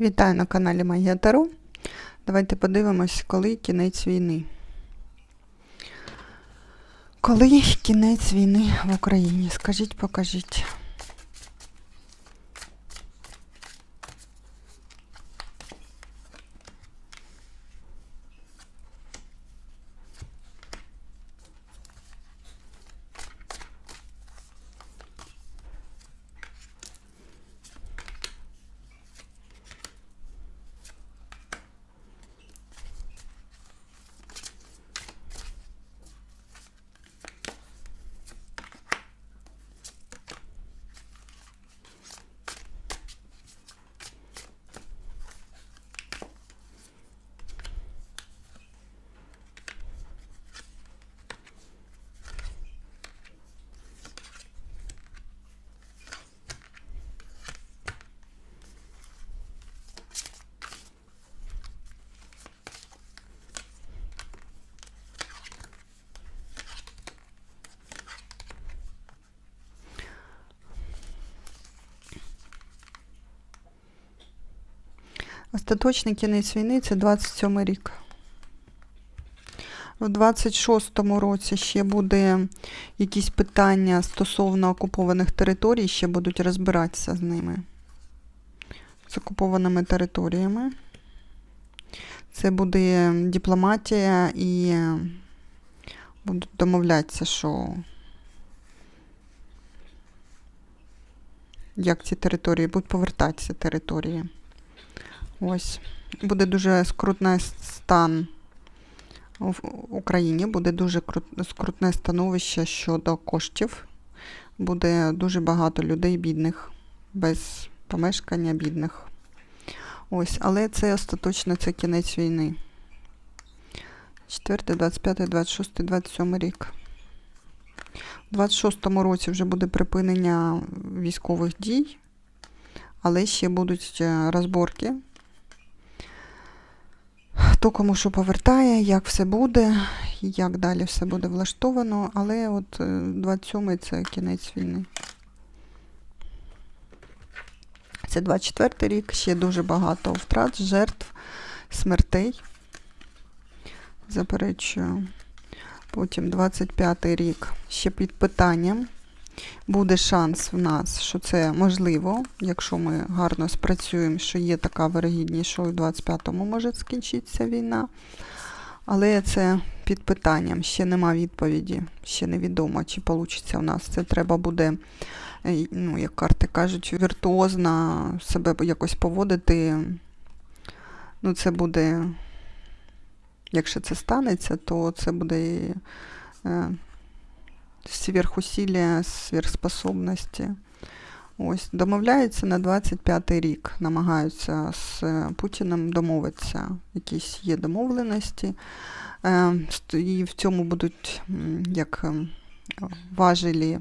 Вітаю на каналі Магія Таро. Давайте подивимось, коли кінець війни. Коли кінець війни в Україні? Скажіть, покажіть. Остаточний кінець війни це 27 рік. У 26-му році ще буде якісь питання стосовно окупованих територій, ще будуть розбиратися з ними. З окупованими територіями. Це буде дипломатія і будуть домовлятися, що як ці території будуть повертатися території. Ось. Буде дуже скрутний стан в Україні, буде дуже скрутне становище щодо коштів. Буде дуже багато людей бідних, без помешкання бідних. Ось, але це остаточно це кінець війни. 4, 25, 26, 27 рік. У 26-му році вже буде припинення військових дій, але ще будуть е, розборки хто кому що повертає, як все буде, як далі все буде влаштовано, але от 27-й це кінець війни. Це 24-й рік, ще дуже багато втрат, жертв, смертей. Заперечую. Потім 25-й рік ще під питанням. Буде шанс в нас, що це можливо, якщо ми гарно спрацюємо, що є така вирогідність, що у 25-му може скінчитися війна. Але це під питанням, ще нема відповіді, ще невідомо, чи вийде у нас. Це треба буде, е, ну, як карти кажуть, віртуозно себе якось поводити. Ну, це буде, якщо це станеться, то це буде. Сверхусилля, сверхспособності. Ось, домовляються на 25-й рік, намагаються з Путіним домовитися. Якісь є домовленості. Е, І в цьому будуть як ем, важелі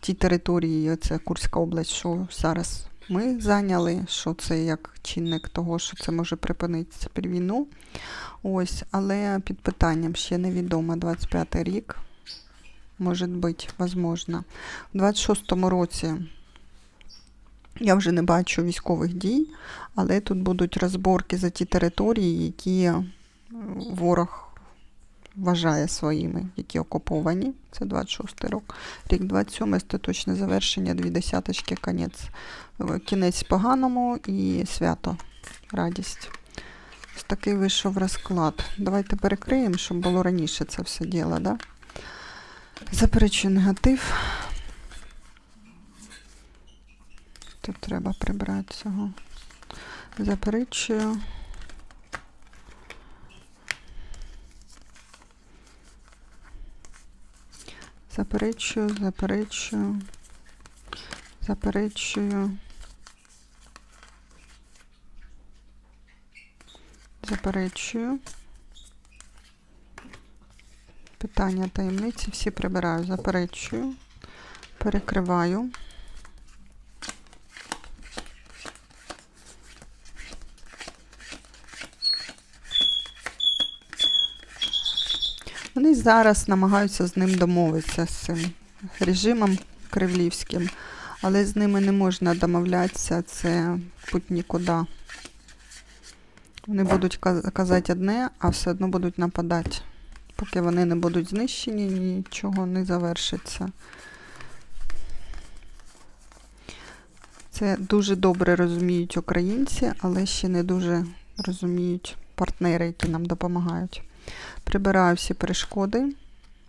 ті території, це Курська область, що зараз ми зайняли, що це як чинник того, що це може припинитися під війну. Ось, але під питанням ще невідомо 25-й рік. Може бути, возможно. У 26-му році я вже не бачу військових дій, але тут будуть розборки за ті території, які е, ворог вважає своїми, які окуповані. Це 26 й рік. Рік 27 остаточне завершення, дві десяточки, конець. Е, Кінець поганому і свято, радість. Ось такий вийшов розклад. Давайте перекриємо, щоб було раніше це все діло, да? Заперечую негатив. Тут треба прибрати цього. Заперечую. Заперечую, заперечую. Заперечую. Заперечую. Питання таємниці всі прибираю, заперечую, перекриваю. Вони зараз намагаються з ним домовитися з цим режимом кривлівським, але з ними не можна домовлятися, це путь нікуди. Вони будуть казати одне, а все одно будуть нападати. Поки вони не будуть знищені, нічого не завершиться. Це дуже добре розуміють українці, але ще не дуже розуміють партнери, які нам допомагають. Прибираю всі перешкоди,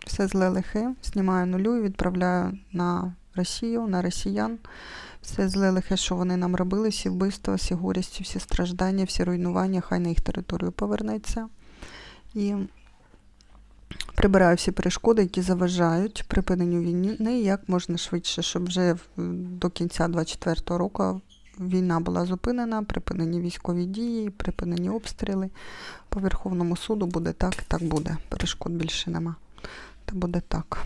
все зле лихе, знімаю нулю і відправляю на Росію, на росіян. Все зле лихе, що вони нам робили, всі вбивства, всі горісті, всі страждання, всі руйнування, хай на їх територію повернеться. І прибираю всі перешкоди, які заважають припиненню війни як можна швидше, щоб вже до кінця 2024 року війна була зупинена, припинені військові дії, припинені обстріли. По Верховному суду буде так, так буде. Перешкод більше нема. Та буде так.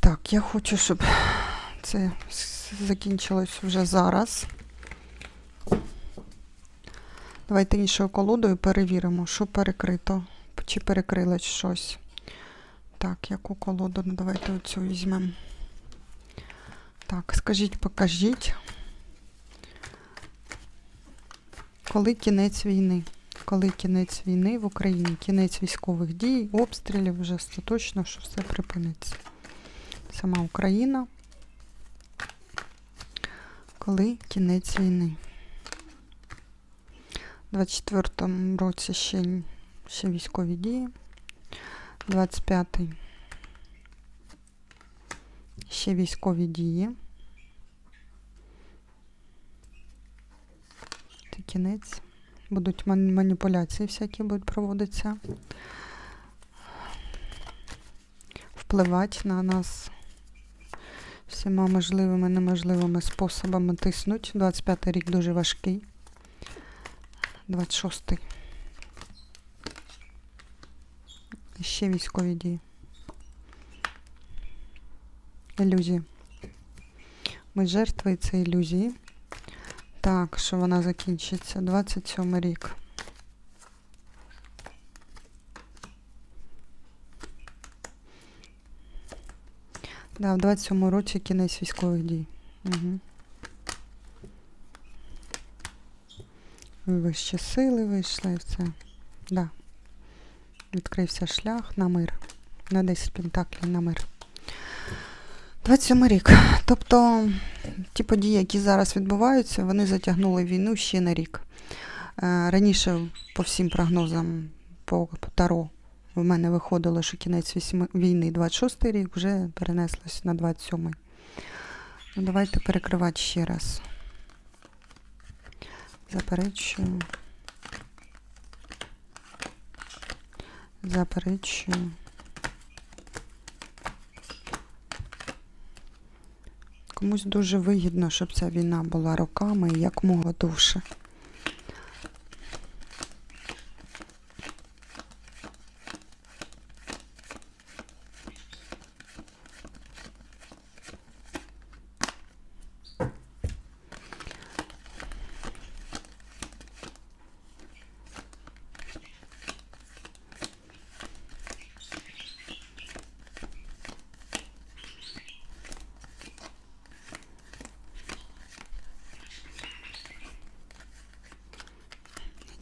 Так, я хочу, щоб це закінчилось вже зараз. Давайте іншою колодою перевіримо, що перекрито. Чи перекрилось щось. Так, яку колоду? Ну, давайте оцю візьмемо. Так, скажіть, покажіть. Коли кінець війни? Коли кінець війни в Україні? Кінець військових дій, обстрілів, вже остаточно, що все припиниться. Сама Україна. Коли кінець війни? У 24-му році ще, ще військові дії. 25-й. Ще військові дії. Це кінець. Будуть ман- маніпуляції всякі будуть проводитися. Впливати на нас всіма можливими, неможливими способами тиснуть. 25-й рік дуже важкий. 26-й. І Ще військові дії. Ілюзії. Ми жертви цієї ілюзії. Так, що вона закінчиться. 27 рік. Да, в 27 році кінець військових дій. Угу. Вищі сили вийшли і все. Да. Відкрився шлях на мир. На 10 пентаклів на мир. 27 рік. Тобто ті події, які зараз відбуваються, вони затягнули війну ще на рік. Е, Раніше по всім прогнозам по Таро в мене виходило, що кінець війни 26 рік вже перенеслось на 27. Ну, давайте перекривати ще раз. Заперечую. Заперечую. Комусь дуже вигідно, щоб ця війна була роками і якомога довше.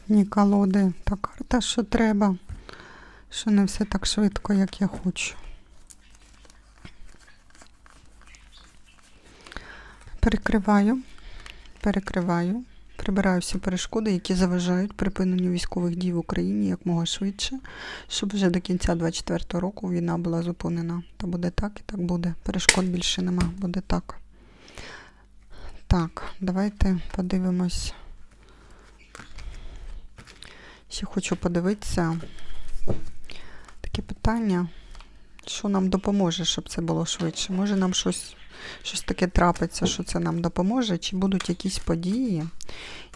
Ні, колоди, та карта, що треба, що не все так швидко, як я хочу. Перекриваю, перекриваю, прибираю всі перешкоди, які заважають припиненню військових дій в Україні якмога швидше, щоб вже до кінця 24 року війна була зупинена. Та буде так і так буде. Перешкод більше нема, буде так. Так, давайте подивимось. Ще хочу подивитися таке питання, що нам допоможе, щоб це було швидше. Може нам щось, щось таке трапиться, що це нам допоможе, чи будуть якісь події,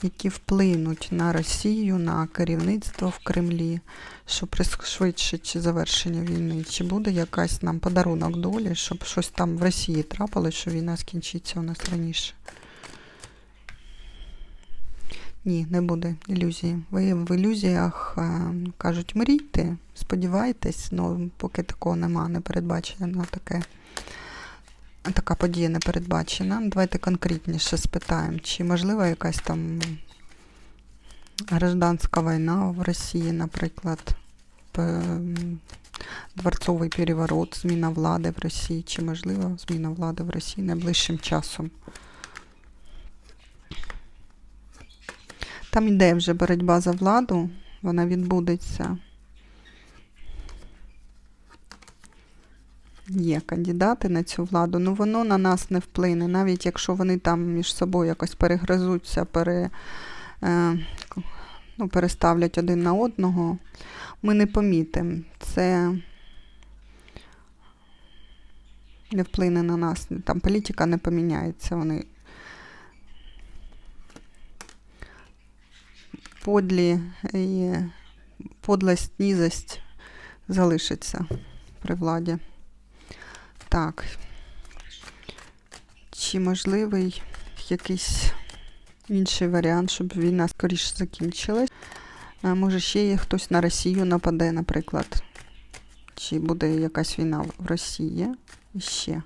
які вплинуть на Росію, на керівництво в Кремлі, що пришвидшить завершення війни, чи буде якась нам подарунок долі, щоб щось там в Росії трапилось, що війна скінчиться у нас раніше. Ні, не буде ілюзії. Ви в ілюзіях е, кажуть, мрійте, сподівайтесь, ну поки такого нема, не передбачено таке. Така подія не передбачена. Давайте конкретніше спитаємо, чи можлива якась там гражданська війна в Росії, наприклад, дворцовий переворот, зміна влади в Росії, чи можливо зміна влади в Росії найближчим часом. Там іде вже боротьба за владу, вона відбудеться. Є кандидати на цю владу, ну воно на нас не вплине, навіть якщо вони там між собою якось перегризуться, пере, е, ну, переставлять один на одного, ми не помітимо. Це не вплине на нас. Там політика не поміняється. Вони подлі і подлость, нізость залишиться при владі. Так. Чи можливий якийсь інший варіант, щоб війна скоріше закінчилась? А може, ще є хтось на Росію нападе, наприклад. Чи буде якась війна в Росії? Ще.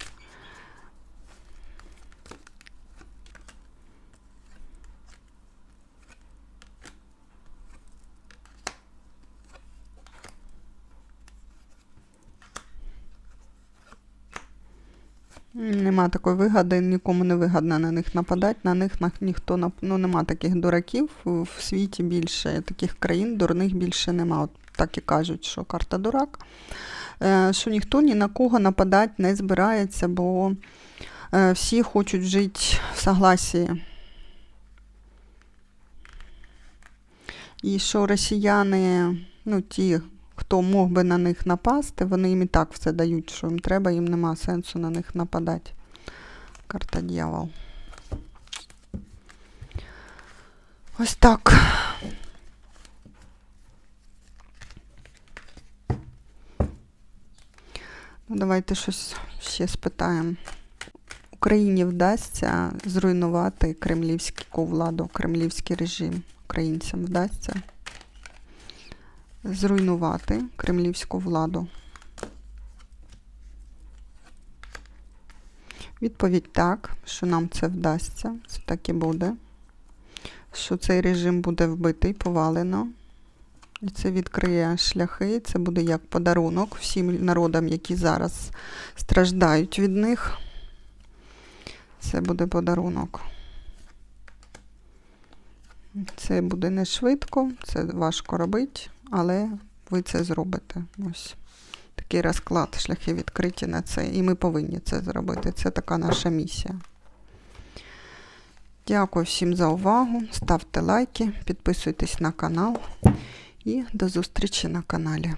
Нема такої вигоди, нікому не вигодно на них нападати, на них ніхто ну, нема таких дураків в світі більше, таких країн дурних більше нема. От так і кажуть, що карта дурак. Е, Що ніхто ні на кого нападати не збирається, бо е, всі хочуть жити в согласії. І що росіяни, ну ті, хто мог би на них напасти, вони їм і так все дають, що їм треба, їм нема сенсу на них нападати. Карта дьявол. Ось так. Ну, давайте щось ще спитаємо. Україні вдасться зруйнувати кремлівську владу, кремлівський режим. Українцям вдасться зруйнувати кремлівську владу. Відповідь так, що нам це вдасться, це так і буде. Що цей режим буде вбитий, повалено. І це відкриє шляхи, це буде як подарунок всім народам, які зараз страждають від них. Це буде подарунок. Це буде не швидко, це важко робити, але ви це зробите. Ось такий розклад, шляхи відкриті на це. І ми повинні це зробити. Це така наша місія. Дякую всім за увагу. Ставте лайки, підписуйтесь на канал і до зустрічі на каналі.